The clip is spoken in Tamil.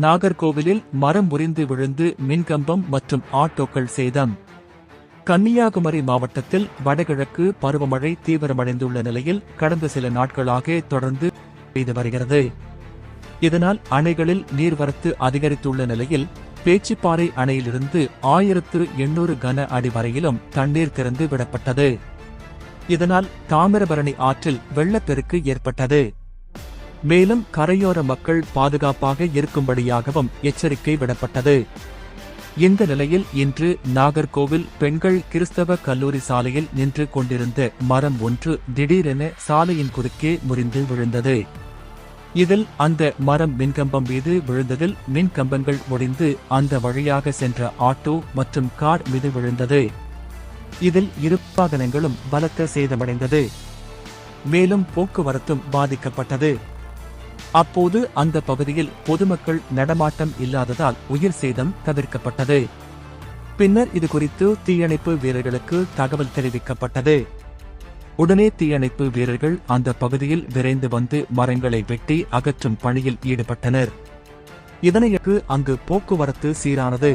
நாகர்கோவிலில் மரம் முறிந்து விழுந்து மின்கம்பம் மற்றும் ஆட்டோக்கள் சேதம். கன்னியாகுமரி மாவட்டத்தில் வடகிழக்கு பருவமழை தீவிரமடைந்துள்ள நிலையில் கடந்த சில நாட்களாக தொடர்ந்து பெய்து வருகிறது. இதனால் அணைகளில் நீர்வரத்து அதிகரித்துள்ள நிலையில் பேச்சிப்பாறை அணையிலிருந்து ஆயிரத்து எண்ணூறு கன அடி வரையிலும் தண்ணீர் திறந்து விடப்பட்டது. இதனால் தாமிரபரணி ஆற்றில் வெள்ளப்பெருக்கு ஏற்பட்டது. மேலும் கரையோர மக்கள் பாதுகாப்பாக இருக்கும்படியாகவும் எச்சரிக்கை விடப்பட்டது. இந்த நிலையில் இன்று நாகர்கோவில் பெண்கள் கிறிஸ்தவ கல்லூரி சாலையில் நின்று கொண்டிருந்த மரம் ஒன்று திடீரென சாலையின் குறுக்கே முறிந்து விழுந்தது. இதில் அந்த மரம் மின்கம்பம் மீது விழுந்ததில் மின்கம்பங்கள் ஒடிந்து அந்த வழியாக சென்ற ஆட்டோ மற்றும் கார் மீது விழுந்தது. இதில் இரு வாகனங்களும் பலத்த சேதமடைந்தது. மேலும் போக்குவரத்தும் பாதிக்கப்பட்டது. அப்போது அந்த பகுதியில் பொதுமக்கள் நடமாட்டம் இல்லாததால் உயிர் சேதம் தவிர்க்கப்பட்டது. பின்னர் இது குறித்து தீயணைப்பு வீரர்களுக்கு தகவல் தெரிவிக்கப்பட்டது. உடனே தீயணைப்பு வீரர்கள் அந்த பகுதியில் விரைந்து வந்து மரங்களை வெட்டி அகற்றும் பணியில் ஈடுபட்டனர். இதனையடுத்து அங்கு போக்குவரத்து சீரானது.